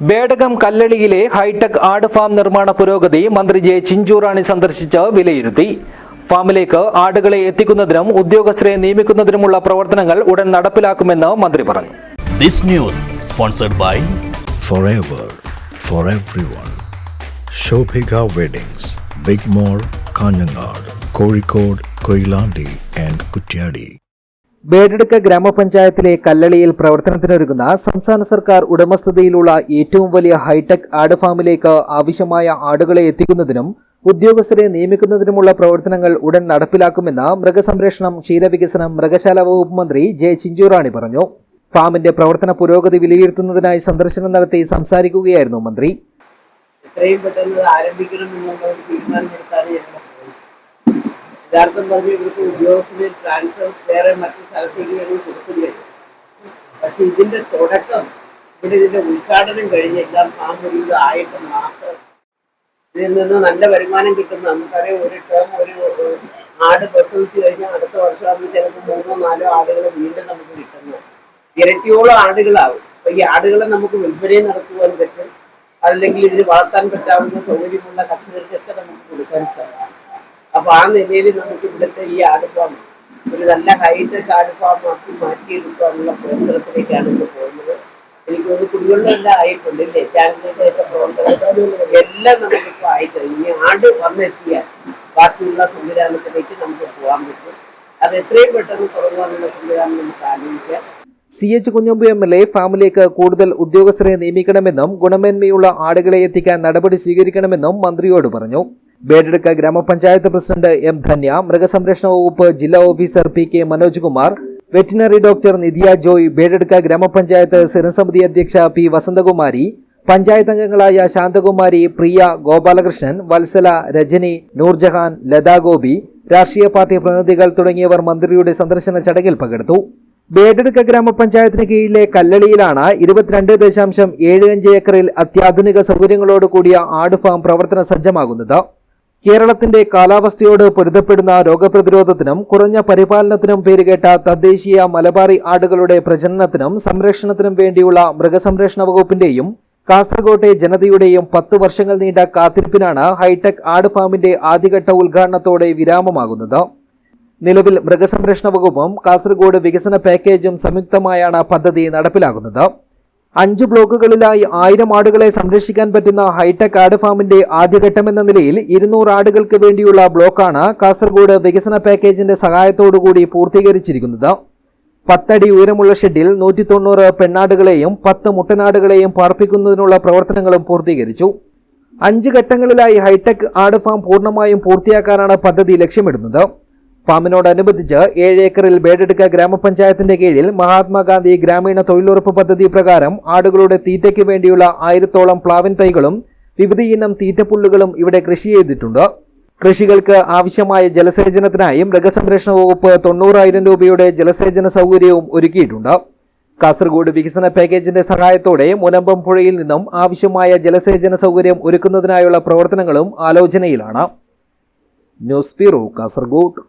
ബേഡകം കല്ലളിയിലെ ഹൈടെക് ആട് ഫാം നിർമ്മാണ പുരോഗതി മന്ത്രി ജെ ചിഞ്ചൂറാണി സന്ദർശിച്ച് വിലയിരുത്തി ഫാമിലേക്ക് ആടുകളെ എത്തിക്കുന്നതിനും ഉദ്യോഗസ്ഥരെ നിയമിക്കുന്നതിനുമുള്ള പ്രവർത്തനങ്ങൾ ഉടൻ നടപ്പിലാക്കുമെന്ന് മന്ത്രി പറഞ്ഞു This news sponsored by forever for everyone. Shobhika Weddings, Big mall Kanhangad Kozhikode Koilandi and Kutyadi. ബേഡെടുക്ക ഗ്രാമപഞ്ചായത്തിലെ കല്ലളിയിൽ പ്രവർത്തനത്തിനൊരുങ്ങുന്ന സംസ്ഥാന സർക്കാർ ഉടമസ്ഥതയിലുള്ള ഏറ്റവും വലിയ ഹൈടെക് ആട് ഫാമിലേക്ക് ആവശ്യമായ ആടുകളെ എത്തിക്കുന്നതിനും ഉദ്യോഗസ്ഥരെ നിയമിക്കുന്നതിനുമുള്ള പ്രവർത്തനങ്ങൾ ഉടൻ നടപ്പിലാക്കുമെന്ന് മൃഗസംരക്ഷണം ക്ഷീരവികസനം മൃഗശാല വകുപ്പ് മന്ത്രി ജെ ചിഞ്ചുറാണി പറഞ്ഞു. ഫാമിന്റെ പ്രവർത്തന പുരോഗതി വിലയിരുത്തുന്നതിനായി സന്ദർശനം നടത്തി സംസാരിക്കുകയായിരുന്നു മന്ത്രി. എത്രയും പെട്ടെന്ന് ആരംഭിക്കണം എന്നുള്ള യഥാർത്ഥം പറഞ്ഞ് ഇവർക്ക് ഉദ്യോഗസ്ഥന് ട്രാൻസ്ഫർ വേറെ മറ്റു സ്ഥലത്തേക്ക് വേണമെങ്കിൽ കൊടുക്കുകയാണ് പക്ഷെ ഇതിന്റെ തുടക്കം ഇവിടെ ഇതിന്റെ ഉദ്ഘാടനം കഴിഞ്ഞ് എല്ലാം ഇത് ആയിട്ട് മാത്രം ഇതിൽ നിന്ന് നല്ല വരുമാനം കിട്ടുന്ന നമുക്കറിയാം ഒരു ടേം ഒരു ആട് പ്രസവിച്ച് കഴിഞ്ഞാൽ അടുത്ത വർഷമാകുമ്പോൾ ചിലപ്പോൾ മൂന്നോ നാലോ ആടുകൾ വീണ്ടും നമുക്ക് കിട്ടുന്നു. ഇരട്ടിയോളം ആടുകളാവും. അപ്പൊ ഈ ആടുകളെ നമുക്ക് വിൽപ്പനയും നടത്തുവാൻ പറ്റും. അല്ലെങ്കിൽ ഇതിന് വളർത്താൻ പറ്റാവുന്ന സൗകര്യമുള്ള കർഷകർക്കൊക്കെ നമുക്ക് കൊടുക്കാൻ സാധിക്കും. അപ്പൊ ആ നിലയിൽ നമുക്ക് ഇവിടുത്തെ ഈ അടുപ്പം ഒരു നല്ല ഹൈടെക് ആട് ഫാം ആക്കി മാറ്റിയെടുക്കാനുള്ള പ്രവർത്തനത്തിലേക്കാണ് ഇന്ന് പോകുന്നത്. എനിക്ക് ഒരു കുടിവെള്ളം എല്ലാം ആയിട്ടുണ്ട് ഇല്ലേ? ചാനലിന്റെയൊക്കെ പ്രവർത്തനം എല്ലാം നമുക്കിപ്പോൾ ആയിട്ട്? ഇനി ആട് വന്നെത്തിയാൽ ബാക്കിയുള്ള സംവിധാനത്തിലേക്ക് നമുക്ക് പോകാൻ പറ്റും. അത് എത്രയും പെട്ടെന്ന് തുടങ്ങാനുള്ള സംവിധാനം നമുക്ക് ആലോചിക്കാം. C H Kunhambu M L A ഫാമിലേക്ക് കൂടുതൽ ഉദ്യോഗസ്ഥരെ നിയമിക്കണമെന്നും ഗുണമേന്മയുള്ള ആടുകളെ എത്തിക്കാൻ നടപടി സ്വീകരിക്കണമെന്നും മന്ത്രിയോട് പറഞ്ഞു. ബേഡെടുക്ക ഗ്രാമപഞ്ചായത്ത് പ്രസിഡന്റ് എം ധന്യ മൃഗസംരക്ഷണ വകുപ്പ് ജില്ലാ officer P K Manoj Kumar veterinary doctor Nidhiya Joy Bedadukka ഗ്രാമപഞ്ചായത്ത് സ്ഥിരസമിതി അധ്യക്ഷ പി വസന്തകുമാരി പഞ്ചായത്ത് അംഗങ്ങളായ ശാന്തകുമാരി പ്രിയ ഗോപാലകൃഷ്ണൻ വത്സല രജനി നൂർജഹാൻ ലതാ ഗോപി രാഷ്ട്രീയ പാർട്ടി പ്രതിനിധികൾ തുടങ്ങിയവർ മന്ത്രിയുടെ സന്ദർശന ചടങ്ങിൽ പങ്കെടുത്തു. ബേഡെടുക്ക ഗ്രാമപഞ്ചായത്തിന് കീഴിലെ കല്ലളിയിലാണ് ഇരുപത്തിരണ്ട് ദശാംശം ഏഴ് അഞ്ച് ഏക്കറിൽ അത്യാധുനിക സൗകര്യങ്ങളോട് കൂടിയ ആട് ഫാം പ്രവർത്തന സജ്ജമാകുന്നത്. കേരളത്തിന്റെ കാലാവസ്ഥയോട് പൊരുത്തപ്പെടുന്ന രോഗപ്രതിരോധത്തിനും കുറഞ്ഞ പരിപാലനത്തിനും പേരുകേട്ട തദ്ദേശീയ മലബാറി ആടുകളുടെ പ്രജനനത്തിനും സംരക്ഷണത്തിനും വേണ്ടിയുള്ള മൃഗസംരക്ഷണ വകുപ്പിന്റെയും കാസർകോട്ടെ ജനതയുടെയും പത്ത് വർഷങ്ങൾ നീണ്ട കാത്തിരിപ്പിനാണ് ഹൈടെക് ആട് ഫാമിന്റെ ആദ്യഘട്ട ഉദ്ഘാടനത്തോടെ വിരാമമാകുന്നത്. നിലവിൽ മൃഗസംരക്ഷണ വകുപ്പും കാസർഗോഡ് വികസന പാക്കേജും സംയുക്തമായാണ് പദ്ധതി നടപ്പിലാക്കുന്നത്. അഞ്ച് ബ്ലോക്കുകളിലായി ആയിരം ആടുകളെ സംരക്ഷിക്കാൻ പറ്റുന്ന ഹൈടെക് ആട് ഫാമിന്റെ ആദ്യഘട്ടമെന്ന നിലയിൽ ഇരുന്നൂറ് ആടുകൾക്ക് വേണ്ടിയുള്ള ബ്ലോക്കാണ് കാസർഗോഡ് വികസന പാക്കേജിന്റെ സഹായത്തോടുകൂടി പൂർത്തീകരിച്ചിരിക്കുന്നത്. പത്തടി ഉയരമുള്ള ഷെഡിൽ നൂറ്റി തൊണ്ണൂറ് പെണ്ണാടുകളെയും പത്ത് മുട്ടനാടുകളെയും പാർപ്പിക്കുന്നതിനുള്ള പ്രവർത്തനങ്ങളും പൂർത്തീകരിച്ചു. അഞ്ച് ഘട്ടങ്ങളിലായി ഹൈടെക് ആട് ഫാം പൂർണമായും പൂർത്തിയാക്കാനാണ് പദ്ധതി ലക്ഷ്യമിടുന്നത്. ഫാമിനോടനുബന്ധിച്ച് ഏഴ് ഏക്കറിൽ ബേഡെടുക്ക ഗ്രാമപഞ്ചായത്തിന്റെ കീഴിൽ മഹാത്മാഗാന്ധി ഗ്രാമീണ തൊഴിലുറപ്പ് പദ്ധതി പ്രകാരം ആടുകളുടെ തീറ്റയ്ക്ക് വേണ്ടിയുള്ള ആയിരത്തോളം പ്ലാവിൻ തൈകളും വിവിധ ഇനം തീറ്റപ്പുല്ലുകളും ഇവിടെ കൃഷി ചെയ്തിട്ടുണ്ട്. കൃഷികൾക്ക് ആവശ്യമായ ജലസേചനത്തിനായി മൃഗസംരക്ഷണ വകുപ്പ് തൊണ്ണൂറായിരം രൂപയുടെ ജലസേചന സൗകര്യവും ഒരുക്കിയിട്ടുണ്ട്. കാസർഗോഡ് വികസന പാക്കേജിന്റെ സഹായത്തോടെ മുനമ്പം പുഴയിൽ നിന്നും ആവശ്യമായ ജലസേചന സൗകര്യം ഒരുക്കുന്നതിനായുള്ള പ്രവർത്തനങ്ങളും ആലോചനയിലാണ്. News bureau Kasaragod.